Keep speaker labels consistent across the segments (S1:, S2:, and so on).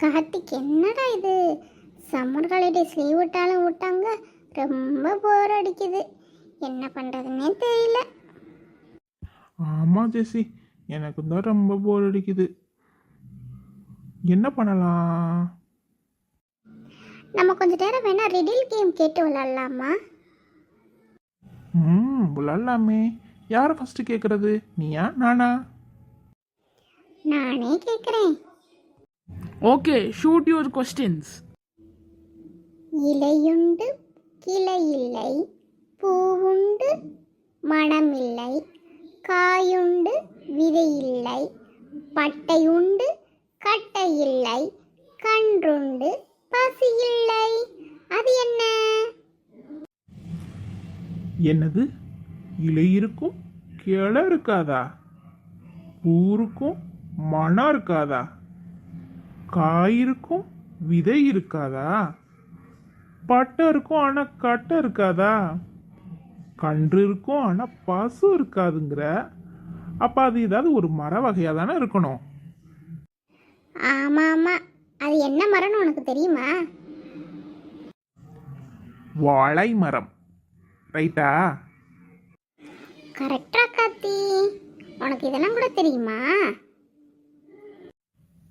S1: கார்த்திக் என்னடா இது? Summer holidays leave விட்டாலும் விட்டாங்க. ரொம்ப போர் அடிக்குது. என்ன பண்ணுறதுன்னே தெரியல.
S2: ஆமாம் ஜெசி எனக்கு தான் ரொம்ப போர் அடிக்குது. என்ன பண்ணலாம்?
S1: நம்ம கொஞ்ச நேரம் வேணா ரிடில் கேம் கேட்டு விளாட்லாமா?
S2: ம் விளாட்லாமே. யாரை ஃபஸ்ட்டு கேட்குறது நீயா நானா?
S1: நானே கேட்குறேன்
S3: Okay, shoot your questions.
S1: இலையுண்டு கிளை இல்லை பூவுண்டு மணமில்லை காயுண்டு விதை இல்லை பட்டை உண்டு கட்டை இல்லை கன்றுண்டு பசி இல்லை அது என்ன?
S2: என்னது? இலை இருக்கும் கிளை இருக்காதா? பூ இருக்கும் மனம் இருக்காதா? காய் இருக்கும் விதை இருக்காதா? பட்டை இருக்கும் ஆனால் கட்டை இருக்காதா? கன்று இருக்கும் ஆனால் பசு இருக்காதுங்கிற. அப்போ அது ஏதாவது ஒரு மர வகையாக தானே இருக்கணும்.
S1: ஆமா ஆமா அது என்ன மரம்னு உனக்கு தெரியுமா?
S2: வாழை மரம். ரைட்டா?
S1: கரெக்டா காத்தி உனக்கு இதெல்லாம் கூட தெரியுமா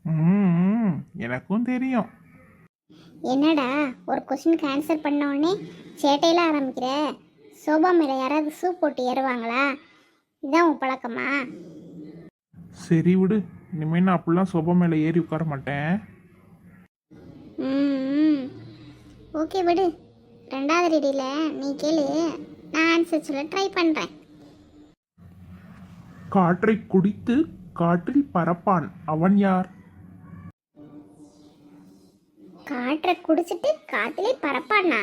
S2: ம் எனக்கும் தெரியும்.
S1: என்னடா ஒரு கொஸ்டினுக்கு ஆன்சர் பண்ண உடனே சேட்டையெல்லாம் ஆரம்பிக்கிற? சோபா மேலே யாராவது சூப் போட்டு ஏறுவாங்களா? இதான் உன் பழக்கமா?
S2: சரி விடு. இனிமேல் நான் அப்படிலாம் சொப மேலே ஏறி உட்கார மாட்டேன்.
S1: ம் ஓகே விடு. ரெண்டாவது ரெடியில் நீ கேளு. நான் ஆன்சர் சொல்ல ட்ரை பண்ணுறேன்
S2: காற்றை குடித்து காற்றில் பறப்பான். அவன் யார்?
S1: காற்றை குடிச்சிட்டு காற்றுலே பறப்பானா?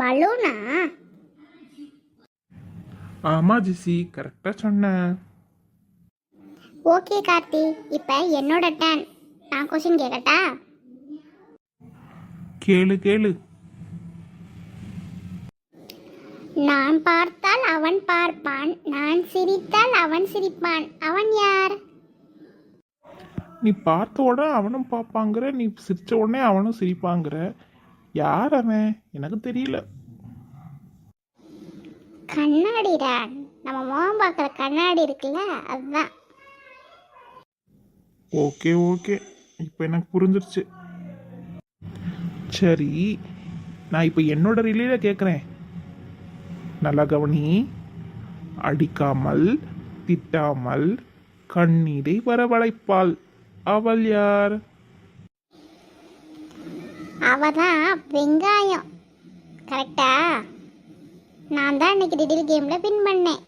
S1: பலூனா?
S2: ஆமா ஜெசி கரெக்டாக சொன்னேன்
S1: ஓகே கார்த்தி. இப்போ என்னோட டேன் நான் கொஸ்டின் கேட்கட்டா
S2: கேளு கேளு.
S1: நான் பார்த்தால் அவன் பார்ப்பான் நான் சிரித்தால் அவன் சிரிப்பான். அவன் யார்?
S2: நீ பார்த்த உடனே அவனும் பார்ப்பாங்கிற நீ சிரிச்ச உடனே அவனும் சிரிப்பாங்கிற. யார் அவன்? எனக்கு தெரியல.
S1: கண்ணாடிடா. நம்ம முகம் பார்க்குற கண்ணாடி இருக்குல்ல அதுதான்.
S2: Okay okay. இப்போ எனக்கு புரிஞ்சிருச்சு. சரி நான் இப்போ என்னோட ரிலேல கேட்குறேன் நல்லா கவனி. அடிக்காமல் திட்டாமல் கண்ணீரை வரவழைப்பாள். அவள் யார்
S1: அவ தான் வெங்காயம். கரெக்டா? நான் தான் இன்னைக்கு டிடில் கேமில் வின் பண்ணேன்.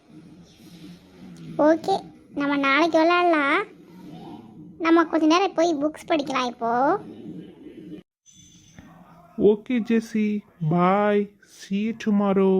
S1: ஓகே நம்ம நாளைக்கு விளாட்லாம் நம்ம கொஞ்ச நேரம் போய் புக்ஸ் படிக்கலாம் இப்போது
S2: okay Jessie bye see you tomorrow.